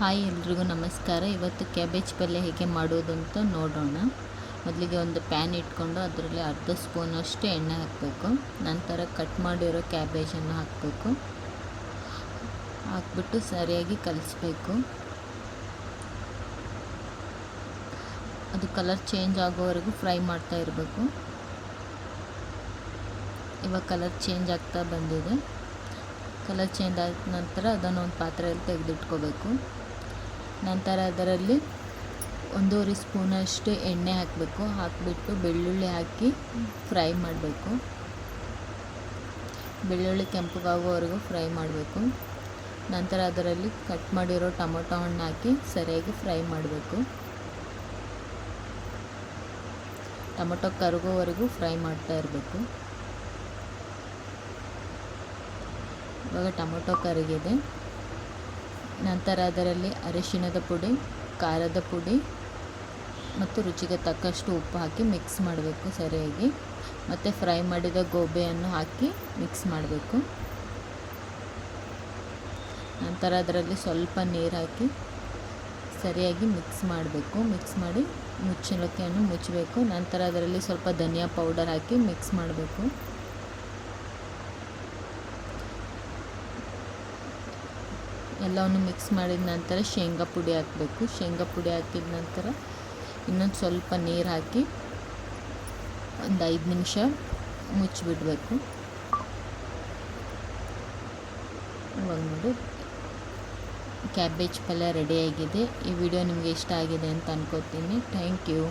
Hi ಎಲ್ರಿಗೂ ನಮಸ್ಕಾರ. ಇವತ್ತು ಕ್ಯಾಬೇಜ್ ಪಲ್ಯ ಹೇಗೆ ಮಾಡೋದು ಅಂತ ನೋಡೋಣ. ಮೊದಲಿಗೆ ಒಂದು ಪ್ಯಾನ್ ಇಟ್ಕೊಂಡು ಅದರಲ್ಲಿ ಅರ್ಧ ಸ್ಪೂನಷ್ಟು ಎಣ್ಣೆ ಹಾಕಬೇಕು. ನಂತರ ಕಟ್ ಮಾಡಿರೋ ಕ್ಯಾಬೇಜನ್ನು ಹಾಕಬೇಕು. ಹಾಕ್ಬಿಟ್ಟು ಸರಿಯಾಗಿ ಕಲಿಸ್ಬೇಕು. ಅದು ಕಲರ್ ಚೇಂಜ್ ಆಗೋವರೆಗೂ ಫ್ರೈ ಮಾಡ್ತಾ ಇರಬೇಕು. ಇವಾಗ ಕಲರ್ ಚೇಂಜ್ ಆಗ್ತಾ ಬಂದಿದೆ. ಕಲರ್ ಚೇಂಜ್ ಆದ ನಂತರ ಅದನ್ನು ಒಂದು ಪಾತ್ರೆಯಲ್ಲಿ ತೆಗೆದಿಟ್ಕೋಬೇಕು. ನಂತರ ಅದರಲ್ಲಿ ಒಂದೂವರೆ ಸ್ಪೂನಷ್ಟು ಎಣ್ಣೆ ಹಾಕಬೇಕು. ಹಾಕಿಬಿಟ್ಟು ಬೆಳ್ಳುಳ್ಳಿ ಹಾಕಿ ಫ್ರೈ ಮಾಡಬೇಕು. ಬೆಳ್ಳುಳ್ಳಿ ಕೆಂಪುಗಾಗುವವರೆಗೂ ಫ್ರೈ ಮಾಡಬೇಕು. ನಂತರ ಅದರಲ್ಲಿ ಕಟ್ ಮಾಡಿರೋ ಟೊಮೊಟೊ ಹಣ್ಣು ಹಾಕಿ ಸರಿಯಾಗಿ ಫ್ರೈ ಮಾಡಬೇಕು. ಟೊಮೊಟೊ ಕರಗೋವರೆಗೂ ಫ್ರೈ ಮಾಡ್ತಾ ಇರಬೇಕು. ಇವಾಗ ಟೊಮೊಟೊ ಕರಗಿದೆ. ನಂತರ ಅದರಲ್ಲಿ ಅರಿಶಿಣದ ಪುಡಿ, ಖಾರದ ಪುಡಿ ಮತ್ತು ರುಚಿಗೆ ತಕ್ಕಷ್ಟು ಉಪ್ಪು ಹಾಕಿ ಮಿಕ್ಸ್ ಮಾಡಬೇಕು ಸರಿಯಾಗಿ. ಮತ್ತು ಫ್ರೈ ಮಾಡಿದ ಗೋಬಿಯನ್ನು ಹಾಕಿ ಮಿಕ್ಸ್ ಮಾಡಬೇಕು. ನಂತರ ಅದರಲ್ಲಿ ಸ್ವಲ್ಪ ನೀರು ಹಾಕಿ ಸರಿಯಾಗಿ ಮಿಕ್ಸ್ ಮಾಡಬೇಕು. ಮಿಕ್ಸ್ ಮಾಡಿ ಮುಚ್ಚಲಕ್ಕಿಯನ್ನು ಮುಚ್ಚಬೇಕು. ನಂತರ ಅದರಲ್ಲಿ ಸ್ವಲ್ಪ ಧನಿಯಾ ಪೌಡರ್ ಹಾಕಿ ಮಿಕ್ಸ್ ಮಾಡಬೇಕು. ಎಲ್ಲವನ್ನು ಮಿಕ್ಸ್ ಮಾಡಿದ ನಂತರ ಶೇಂಗಾ ಪುಡಿ ಹಾಕಬೇಕು. ಶೇಂಗಾ ಪುಡಿ ಹಾಕಿದ ನಂತರ ಇನ್ನೊಂದು ಸ್ವಲ್ಪ ನೀರು ಹಾಕಿ ಒಂದು ಐದು ನಿಮಿಷ ಮುಚ್ಚಿಬಿಡಬೇಕು. ಇವಾಗ ನೋಡಿ ಕ್ಯಾಬೇಜ್ ಪಲ್ಯ ರೆಡಿಯಾಗಿದೆ ಈ ವಿಡಿಯೋ ನಿಮಗೆ ಇಷ್ಟ ಆಗಿದೆ ಅಂತ ಅನ್ಕೋತೀನಿ. Thank you